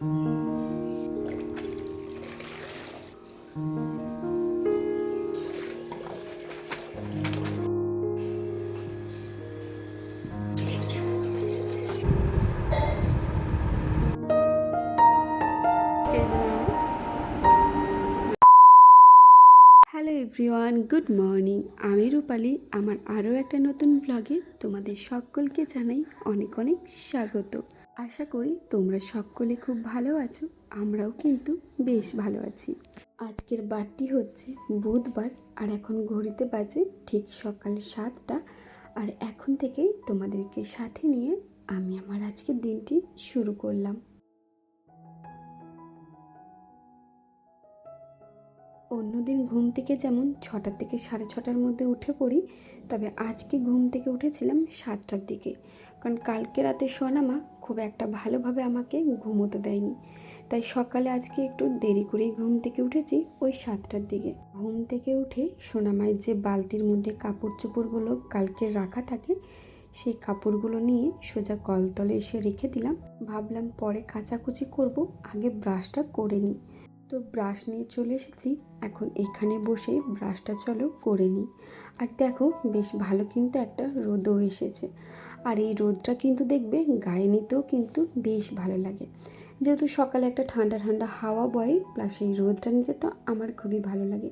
Hello good morning. আমি রূপালি। আমার আরও একটা নতুন ব্লগে তোমাদের সকলকে জানাই অনেক অনেক স্বাগত। আশা করি তোমরা সকলে খুব ভালো আছো, আমরাও কিন্তু বেশ ভালো আছি। আজকের বারটি হচ্ছে বুধবার, আর এখন ঘড়িতে বাজে ঠিক সকাল সাতটা। আর এখন থেকেই তোমাদেরকে সাথে নিয়ে আমি আমার আজকের দিনটি শুরু করলাম। অন্যদিন ঘুম থেকে যেমন ছটার থেকে সাড়ে ছটার মধ্যে উঠে পড়ি, তবে আজকে ঘুম থেকে উঠেছিলাম সাতটার দিকে। কারণ কালকে রাতে সোনামা খুব একটা ভালোভাবে আমাকে ঘুমোতে দেয়নি। তাই সকালে আজকে একটু দেরি করেই ঘুম থেকে উঠেছি ওই সাতটার দিকে। ঘুম থেকে উঠে সোনামায়ের যে বালতির মধ্যে কাপড় চোপড়গুলো কালকে রাখা থাকে, সেই কাপড়গুলো নিয়ে সোজা কলতলে এসে রেখে দিলাম। ভাবলাম পরে কাচাকুচি করব, আগে ব্রাশটা করে নিই। তো ব্রাশ নিয়ে চলে এসেছি, এখন এখানে বসে ব্রাশটা চলো করে নিই। আর দেখো, বেশ ভালো কিন্তু একটা রোদও এসেছে। আর এই রোদটা কিন্তু দেখবে গায়ে নিতেও কিন্তু বেশ ভালো লাগে। যেহেতু সকালে একটা ঠান্ডা ঠান্ডা হাওয়া বয় প্লাস এই রোদটা নিতে তো আমার খুবই ভালো লাগে।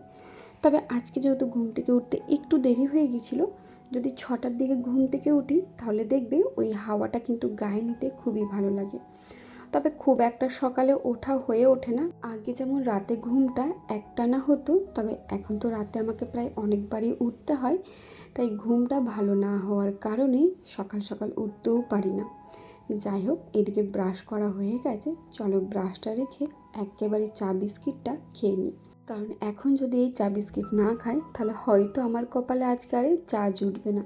তবে আজকে যেহেতু ঘুম থেকে উঠতে একটু দেরি হয়ে গেছিল, যদি ছটার দিকে ঘুম থেকে উঠি, তাহলে দেখবে ওই হাওয়াটা কিন্তু গায়ে নিতে খুবই ভালো লাগে। তবে খুব একটা সকালে ওঠা হয়ে ওঠে না। আগে যেমন রাতে ঘুমটা একটানা হতো, তবে এখন তো রাতে আমাকে প্রায় অনেকবারই উঠতে হয়। তাই ঘুমটা ভালো না হওয়ার কারণে সকাল সকাল উঠতেও পারি না। যাই হোক, এদিকে ব্রাশ করা হয়ে গেছে। চলো ব্রাশটা রেখে একেবারে চা বিস্কিটটা খেয়ে নিই। কারণ এখন যদি এই চা বিস্কিট না খাই, তাহলে হয়তো আমার কপালে আজকে আর চা জুটবে না।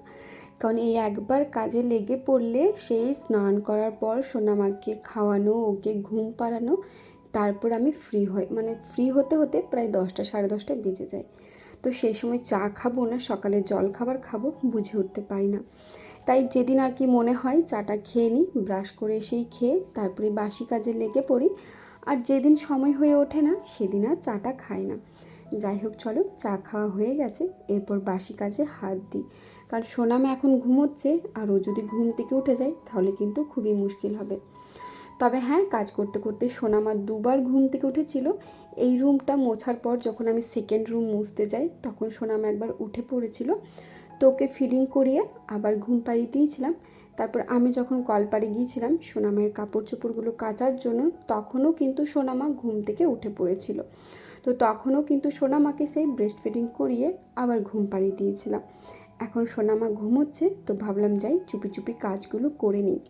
কারণ এই একবার কাজে লেগে পড়লে সেই স্নান করার পর সোনামাকে খাওয়ানো, ওকে ঘুম পাড়ানো, তারপর আমি ফ্রি হই। মানে ফ্রি হতে হতে প্রায় দশটা, সাড়ে দশটা বেজে যায়। তো সেই সময় চা খাব না সকালে জল খাবার খাব, বুঝে উঠতে পারি না। তাই যেদিন আর কি মনে হয় চাটা খেয়ে নিই, ব্রাশ করে এসেই খেয়ে তারপরে বাসি কাজে লেগে পড়ি। আর যেদিন সময় হয়ে ওঠে না, সেদিন আর চাটা খাই না। যাই হোক, চলো চা খাওয়া হয়ে গেছে, এরপর বাসি কাজে হাত দিই। কারণ সোনামে এখন ঘুমোচ্ছে, আর ও যদি ঘুম থেকে উঠে যায়, তাহলে কিন্তু খুবই মুশকিল হবে। তবে হ্যাঁ কাজ করতে করতে সোনামা দুবার ঘুম থেকে উঠেছিল এই রুমটা মোছার পর যখন আমি সেকেন্ড রুম মুছতে যাই, তখন সোনামা একবার উঠে পড়েছিল। তো ওকে ফিডিং করিয়ে আবার ঘুম পাড়িয়ে দিয়েছিলাম। তারপর আমি যখন কলপাড়ে গিয়েছিলাম সোনামায়ের কাপড় চোপড়গুলো কাচার জন্য, তখনও কিন্তু সোনামা ঘুম থেকে উঠে পড়েছিল। তো তখনও কিন্তু সোনামাকে সেই ব্রেস্ট ফিডিং করিয়ে আবার ঘুম পাড়িয়ে দিয়েছিলাম। এখন সোনামা ঘুমোচ্ছে, তো ভাবলাম যাই চুপি চুপি কাজগুলো করে নিই।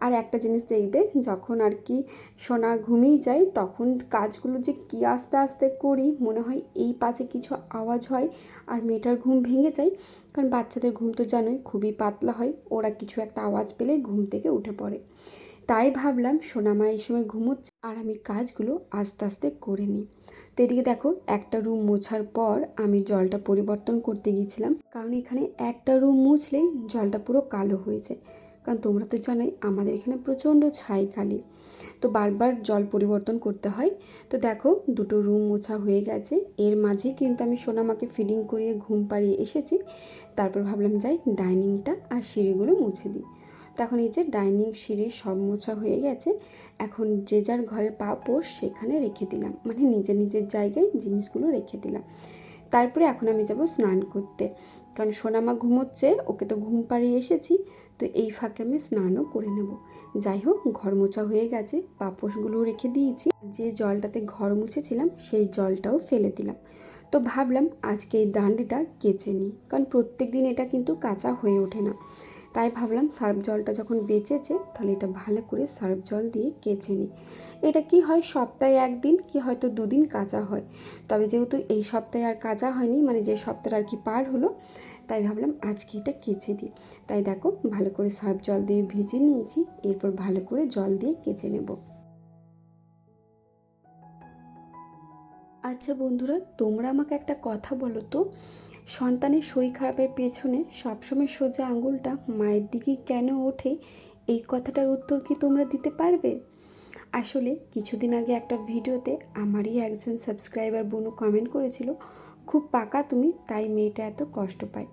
আর একটা জিনিস দেখবে, যখন আর কি সোনা ঘুমিয়ে যায়, তখন কাজগুলো যে কী আস্তে আস্তে করি, মনে হয় এই পাশে কিছু আওয়াজ হয় আর মেয়েটার ঘুম ভেঙে যায়। কারণ বাচ্চাদের ঘুম তো জানোই, খুবই পাতলা হয়, ওরা কিছু একটা আওয়াজ পেলে ঘুম থেকে উঠে পড়ে। তাই ভাবলাম সোনামা এই সময় ঘুমোচ্ছে আর আমি কাজগুলো আস্তে আস্তে করে নিই। তো এদিকে দেখো, একটা রুম মোছার পর আমি জলটা পরিবর্তন করতে গিয়েছিলাম। কারণ এখানে একটা রুম মুছলেই জলটা পুরো কালো হয়ে যায়। কারণ তোমরা তো জানোই আমাদের এখানে প্রচণ্ড ছাই কালি তো বারবার জল পরিবর্তন করতে হয়। তো দেখো, দুটো রুম মোছা হয়ে গেছে। এর মাঝে কিন্তু আমি সোনামাকে ফিডিং করিয়ে ঘুম পাড়িয়ে এসেছি। তারপর ভাবলাম যাই ডাইনিংটা আর সিঁড়িগুলো মুছে দিই। তখন এই যে ডাইনিং, সিঁড়ি সব মোছা হয়ে গেছে। এখন যে যার ঘরে পা পোষ সেখানে রেখে দিলাম। মানে নিজের নিজের জায়গায় জিনিসগুলো রেখে দিলাম। তারপরে এখন আমি যাব স্নান করতে। কারণ সোনামা ঘুমোচ্ছে, ওকে তো ঘুম পাড়িয়ে এসেছি। তো এই ফাঁকে আমি স্নানও করে নেব। যাই হোক, ঘর মোছা হয়ে গেছে পাপোশগুলো রেখে দিয়েছি। যে জলটাতে ঘর মুছেছিলাম, সেই জলটাও ফেলে দিলাম। তো ভাবলাম আজকে এই ডান্ডিটা কেচে নিই, কারণ প্রত্যেক দিন এটা কিন্তু কাঁচা হয়ে ওঠে না। তাই ভাবলাম সার্ফ জলটা যখন বেঁচেছে, তাহলে এটা ভালো করে সার্ফ জল দিয়ে কেচে নিই। এটা কি হয়, সপ্তাহে একদিন কি হয়তো দুদিন কাঁচা হয়। তবে যেহেতু এই সপ্তাহে আর কাঁচা হয়নি মানে যে সপ্তাহে আর কি পার হলো তাই ভাবলাম আজকে এটা কেচে দিই। তাই দেখো ভালো করে সার্ফ জল দিয়ে ভিজে নিয়েছি, এরপর ভালো করে জল দিয়ে কেচে নেব। আচ্ছা বন্ধুরা, তোমরা আমাকে একটা কথা বলো তো, সন্তানের শরীর খারাপের পেছনে সবসময় সোজা আঙুলটা মায়ের দিকে কেন ওঠে? এই কথাটার উত্তর কি তোমরা দিতে পারবে? আসলে কিছুদিন আগে একটা ভিডিওতে আমারই একজন সাবস্ক্রাইবার বোনু কমেন্ট করেছিল খুব পাকা তুমি, তাই মেয়েটা এত কষ্ট পায়।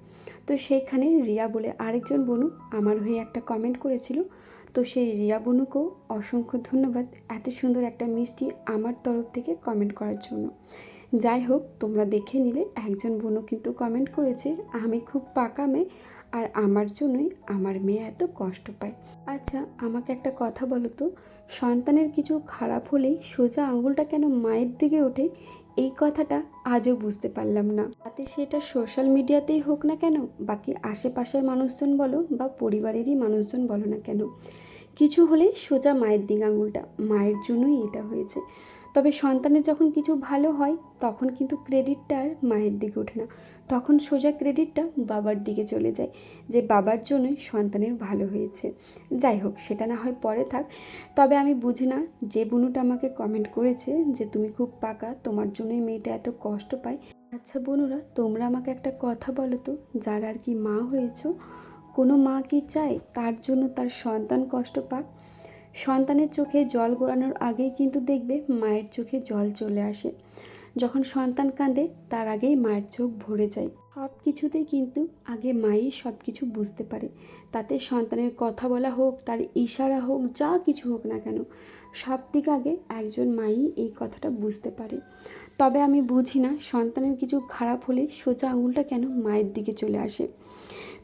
তো সেইখানে রিয়া বলে, আরেকজন বনু আমার হয়ে একটা কমেন্ট করেছিল। তো সেই রিয়া বনুকেও অসংখ্য ধন্যবাদ এত সুন্দর একটা মিষ্টি আমার তরফ থেকে কমেন্ট করার জন্য। যাই হোক, তোমরা দেখে নিলে, একজন বনু কিন্তু কমেন্ট করেছে, আমি খুব পাকা মেয়ে আর আমার জন্যই আমার মেয়ে এত কষ্ট পায়। আচ্ছা আমাকে একটা কথা বলো তো, সন্তানের কিছু খারাপ হলেই সোজা আঙুলটা কেন মায়ের দিকে ওঠে এই কথাটা আজও বুঝতে পারলাম না। তাতে সেটা সোশ্যাল মিডিয়াতেই হোক না কেন, বাকি আশেপাশের মানুষজন বলো বা পরিবারেরই মানুষজন বলো না কেন, কিছু হলে সোজা মায়ের দিক আঙুলটা মায়ের জন্যই এটা হয়েছে। তবে সন্তানের যখন কিছু ভালো হয়, তখন কিন্তু ক্রেডিটটা আর মায়ের দিকে ওঠে না। তখন সোজা ক্রেডিটটা বাবার দিকে চলে যায়, যে বাবার জন্যই সন্তানের ভালো হয়েছে। যাই হোক, সেটা না হয় পরে থাক। তবে আমি বুঝি না, যে বুনুটা আমাকে কমেন্ট করেছে যে তুমি খুব পাকা, তোমার জন্যই মেয়েটা এত কষ্ট পায়। আচ্ছা বনুরা, তোমরা আমাকে একটা কথা বলো তো, যারা আর কি মা হয়েছো? কোনো মা কি চায়? তার জন্য তার সন্তান কষ্ট পাক? সন্তানের চোখে জল গড়ানোর আগেই কিন্তু দেখবে মায়ের চোখে জল চলে আসে। যখন সন্তান কাঁদে, তার আগেই মায়ের চোখ ভরে যায়। সব কিছুতেই কিন্তু আগে মাই সব কিছু বুঝতে পারে। তাতে সন্তানের কথা বলা হোক, তার ইশারা হোক, যা কিছু হোক না কেন সব দিক আগে একজন মাই এই কথাটা বুঝতে পারে। তবে আমি বুঝি না, সন্তানের কিছু খারাপ হলে সোজা আঙুলটা কেন মায়ের দিকে চলে আসে।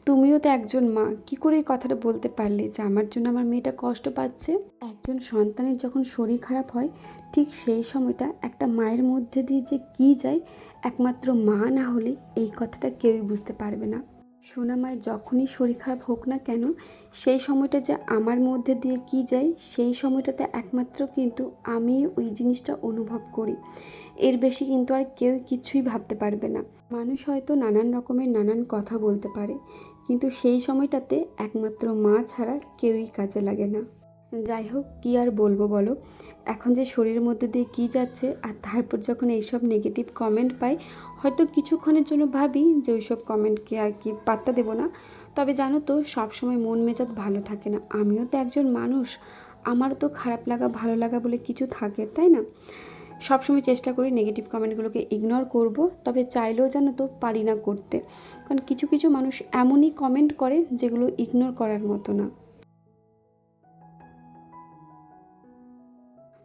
তুমিও তো একজন মা। কি করে এই কথাটা বলতে পারলে যে আমার জন্য আমার মেয়েটা কষ্ট পাচ্ছে? একজন সন্তানের যখন শরীর খারাপ হয়, ঠিক সেই সময়টা একটা মায়ের মধ্যে দিয়ে যে কী যায়, একমাত্র মা না হলে এই কথাটা কেউই বুঝতে পারবে না। সোনা মায়ের যখনই শরীর খারাপ হোক না কেন, সেই সময়টা যে আমার মধ্যে দিয়ে কী যায়, সেই সময়টাতে একমাত্র কিন্তু আমি ওই জিনিসটা অনুভব করি। এর বেশি কিন্তু আর কেউ কিছুই ভাবতে পারবে না। মানুষ হয়তো নানান রকমের নানান কথা বলতে পারে। কিন্তু সেই সময়টাতে একমাত্র মা ছাড়া কেউই কাজে লাগে না। যাই হোক, কী আর বলব বলো? এখন যে শরীরের মধ্যে দিয়ে কী যাচ্ছে আর তারপর যখন এইসব নেগেটিভ কমেন্ট পাই, হয়তো কিছুক্ষণের জন্য ভাবি যে ওইসব কমেন্টকে আর কি পাত্তা দেবো না। তবে জানো তো, সবসময় মন মেজাজ ভালো থাকে না। আমিও তো একজন মানুষ। আমারও তো খারাপ লাগা, ভালো লাগা বলে কিছু থাকে, তাই না? সবসময় চেষ্টা করি নেগেটিভ কমেন্টগুলোকে ইগনোর করব, তবে চাইলেও যেন তো পারি না করতে। কারণ কিছু কিছু মানুষ এমনই কমেন্ট করে যেগুলো ইগনোর করার মতো না।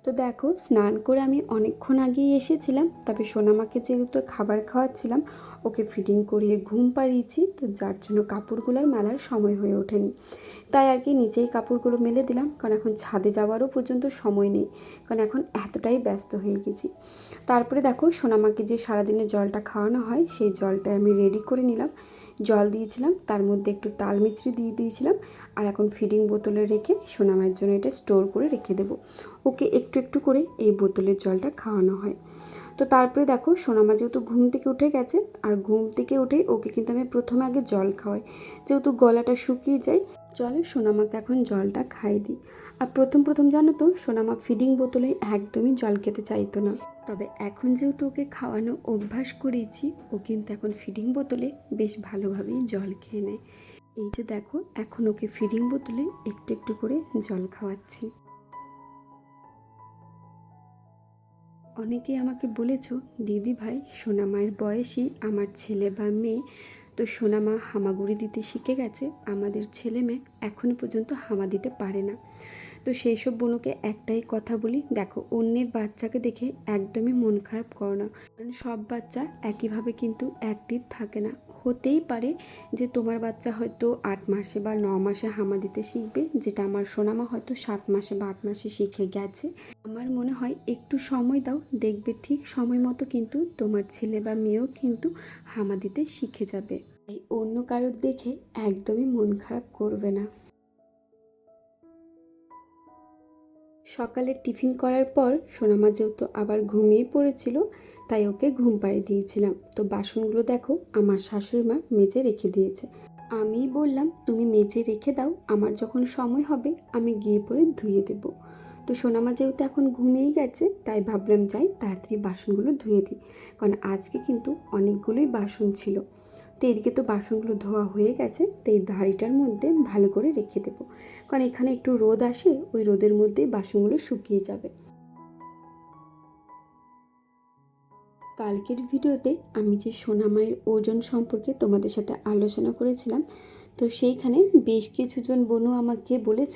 তো দেখো, স্নান করে আমি অনেকক্ষণ আগেই এসেছিলাম, তবে সোনামাকে যেহেতু খাবার খাওয়াচ্ছিলাম, ওকে ফিডিং করিয়ে ঘুম পাড়িয়েছি, তো যার জন্য কাপড়গুলোর মেলার সময় হয়ে ওঠেনি। তাই আর কি নিচেই কাপড়গুলো মেলে দিলাম, কারণ এখন ছাদে যাওয়ারও পর্যন্ত সময় নেই, কারণ এখন এতটাই ব্যস্ত হয়ে গেছি। তারপরে দেখো, সোনামাকে যে সারাদিনে জলটা খাওয়ানো হয়, সেই জলটা আমি রেডি করে নিলাম। জল দিয়েছিলাম, তার মধ্যে একটু তাল মিছরি দিয়ে দিয়েছিলাম আর এখন ফিডিং বোতলে রেখে সোনামায়ের জন্য এটা স্টোর করে রেখে দেবো। ওকে একটু একটু করে এই বোতলের জলটা খাওয়ানো হয়। তো তারপরে দেখো সোনামা যেহেতু ঘুম থেকে উঠে গেছে, আর ঘুম থেকে উঠেই ওকে কিন্তু আমি প্রথমে আগে জল খাওয়াই। যেহেতু গলাটা শুকিয়ে যায়, চলে সোনামাকে এখন জলটা খাই দিই। আর প্রথম প্রথম জানো তো সোনামা ফিডিং বোতলে একদমই জল খেতে চাইতো না। তবে এখন যেহেতু ওকে খাওয়ানো অভ্যাস করিয়েছি ও কিন্তু এখন ফিডিং বোতলে বেশ ভালোভাবেই জল খেয়ে নেয়। এই যে দেখো, এখন ওকে ফিডিং বোতলে একটু একটু করে জল খাওয়াচ্ছি। অনেকে আমাকে বলেছ, দিদি ভাই সোনামায়ের বয়সী আমার ছেলে বা মেয়ে, তো সোনামা হামাগুড়ি দিতে শিখে গেছে, আমাদের ছেলে মেয়ে এখনও পর্যন্ত হামা দিতে পারে না। তো সেই সব বোনকে একটাই কথা বলি, দেখো, অন্যের বাচ্চাকে দেখে একদমই মন খারাপ করো না। কারণ সব বাচ্চা একইভাবে কিন্তু অ্যাক্টিভ থাকে না। হতেই পারে যে তোমার বাচ্চা হয়তো আট মাসে বা ন মাসে হামা দিতে শিখবে, যেটা আমার সোনামা হয়তো সাত মাসে বা আট মাসে শিখে গেছে। আমার মনে হয় একটু সময় দাও, দেখবে ঠিক সময় মতো কিন্তু তোমার ছেলে বা মেয়েও কিন্তু হামা দিতে শিখে যাবে। তাই অন্য কারোর দেখে একদমই মন খারাপ করবে না। সকালে টিফিন করার পর সোনামা যেহেতু আবার ঘুমিয়ে পড়েছিল, তাই ওকে ঘুম পাড়িয়ে দিয়েছিলাম। তো বাসনগুলো দেখো, আমার শাশুড়ি মা মেজে রেখে দিয়েছে। আমি বললাম, তুমি মেজে রেখে দাও, আমার যখন সময় হবে, আমি গিয়ে পরে ধুয়ে দেবো। তো সোনামা যেহেতু এখন ঘুমিয়েই গেছে, তাই ভাবলাম, যাই, তাড়াতাড়ি বাসনগুলো ধুয়ে দিই। কারণ আজকে কিন্তু অনেকগুলোই বাসন ছিল। তো এদিকে তো বাসনগুলো ধোয়া হয়ে গেছে, তো এই হাঁড়িটার মধ্যে ভালো করে রেখে দেবো। কারণ এখানে একটু রোদ আসে, ওই রোদের মধ্যে বাসনগুলো শুকিয়ে যাবে। কালকের ভিডিওতে আমি যে সোনামায়ের ওজন সম্পর্কে তোমাদের সাথে আলোচনা করেছিলাম, তো সেইখানে বেশ কিছুজন বোনও আমাকে বলেছ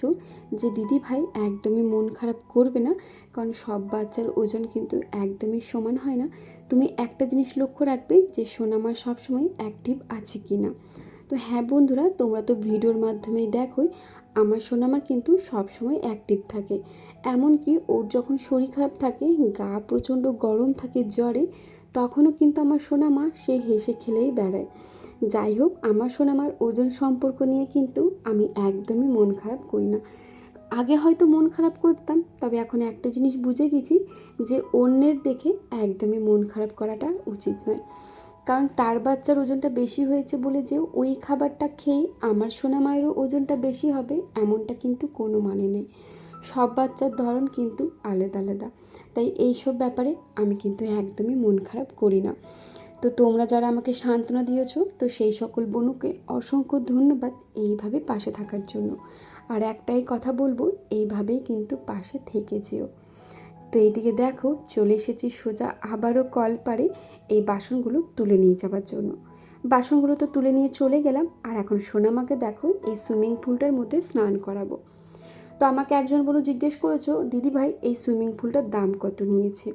যে, দিদি ভাই, একদমই মন খারাপ করবে না, কারণ সব বাচ্চার ওজন কিন্তু একদমই সমান হয় না। তুমি একটা জিনিস লক্ষ্য রাখবে যে সোনামা সবসময় অ্যাক্টিভ আছে কি না তো হ্যাঁ বন্ধুরা, তোমরা তো ভিডিওর মাধ্যমেই দেখোই, আমার সোনামা কিন্তু সবসময় অ্যাক্টিভ থাকে। এমনকি ওর যখন শরীর খারাপ থাকে, গা প্রচণ্ড গরম থাকে জ্বরে, তখনও কিন্তু আমার সোনামা সে হেসে খেলেই বেড়ায়। যাই হোক, আমার সোনামার ওজন সম্পর্ক নিয়ে কিন্তু আমি একদমই মন খারাপ করি না। আগে হয়তো মন খারাপ করতাম, তবে এখন একটা জিনিস বুঝে গেছি যে অন্যের দেখে একদমই মন খারাপ করাটা উচিত নয়। কারণ তার বাচ্চার ওজনটা বেশি হয়েছে বলে যে ওই খাবারটা খেয়ে আমার সোনা মায়েরও ওজনটা বেশি হবে এমনটা কিন্তু কোনো মানে নেই। সব বাচ্চার ধরন কিন্তু আলাদা আলাদা। তাই এইসব ব্যাপারে আমি কিন্তু একদমই মন খারাপ করি না। তো তোমরা যারা আমাকে সান্ত্বনা দিয়েছ, তো সেই সকল বনুকে অসংখ্য ধন্যবাদ এইভাবে পাশে থাকার জন্য। আর একটাই কথা বলব, এইভাবেই কিন্তু পাশে থেকে যেও। তো এইদিকে দেখো, চলে এসেছি সোজা আবারও কল পারে এই বাসনগুলো তুলে নিয়ে যাওয়ার জন্য। বাসনগুলো তো তুলে নিয়ে চলে গেলাম, আর এখন সোনামাকে দেখো, এই সুইমিং পুলটার মধ্যে স্নান করাবো। তো আমাকে একজন বলে জিজ্ঞেস করেছ, দিদি ভাই, এই সুইমিং পুলটার দাম কত নিয়েছে?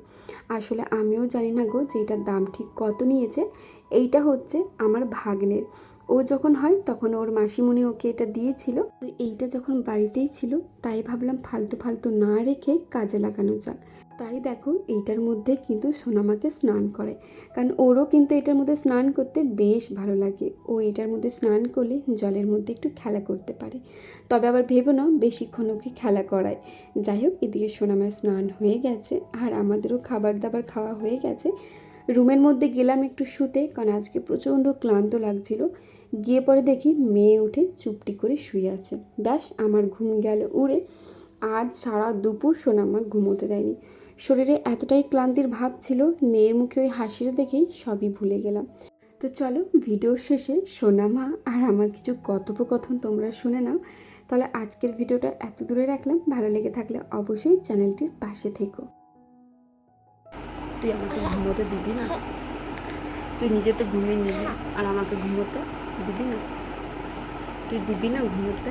আসলে আমিও জানি না গো যে এটার দাম ঠিক কত নিয়েছে। এইটা হচ্ছে আমার ভাগ্নের। ও যখন হয় তখন ওর মাসিমণি ওকে এটা দিয়েছিল। তো এইটা যখন বাড়িতেই ছিল, তাই ভাবলাম ফালতু ফালতু না রেখে কাজে লাগানো যাক। তাই দেখো এইটার মধ্যে কিন্তু সোনামাকে স্নান করে। কারণ ওরও কিন্তু এটার মধ্যে স্নান করতে বেশ ভালো লাগে। ও এটার মধ্যে স্নান করলে জলের মধ্যে একটু খেলা করতে পারে। তবে আবার ভেবো না, বেশিক্ষণ ওকে খেলা করায়। যাই হোক, এদিকে সোনামায় স্নান হয়ে গেছে আর আমাদেরও খাবার দাবার খাওয়া হয়ে গেছে। রুমের মধ্যে গেলাম একটু শুতে, কারণ আজকে প্রচণ্ড ক্লান্ত লাগছিল। গিয়ে পরে দেখি মেয়ে উঠে চুপটি করে শুয়ে আছে। ব্যাস, আমার ঘুম গেল উড়ে। আজ সারা দুপুর সোনামা ঘুমোতে দেয়নি। শরীরে এতটাই ক্লান্তির ভাব ছিল, মেয়ের মুখে ওই হাসিটা দেখেই সবই ভুলে গেলাম। তো চলো ভিডিও শেষে সোনামা আর আমার কিছু কথোপকথন তোমরা শুনে নাও। তাহলে আজকের ভিডিওটা এত দূরে রাখলাম। ভালো লেগে থাকলে অবশ্যই চ্যানেলটির পাশে থেকো। তুই আমাকে ঘুমোতে দিবি না? তুই নিজে তো ঘুমিয়ে নিবি, আর আমাকে ঘুমোতে দিবি না। তুই দিবি না ঘুমোতে?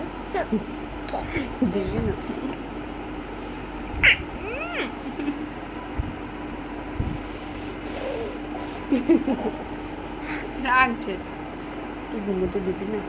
দিবি না। রাখছে তুই ঘুমোতে দিবি না।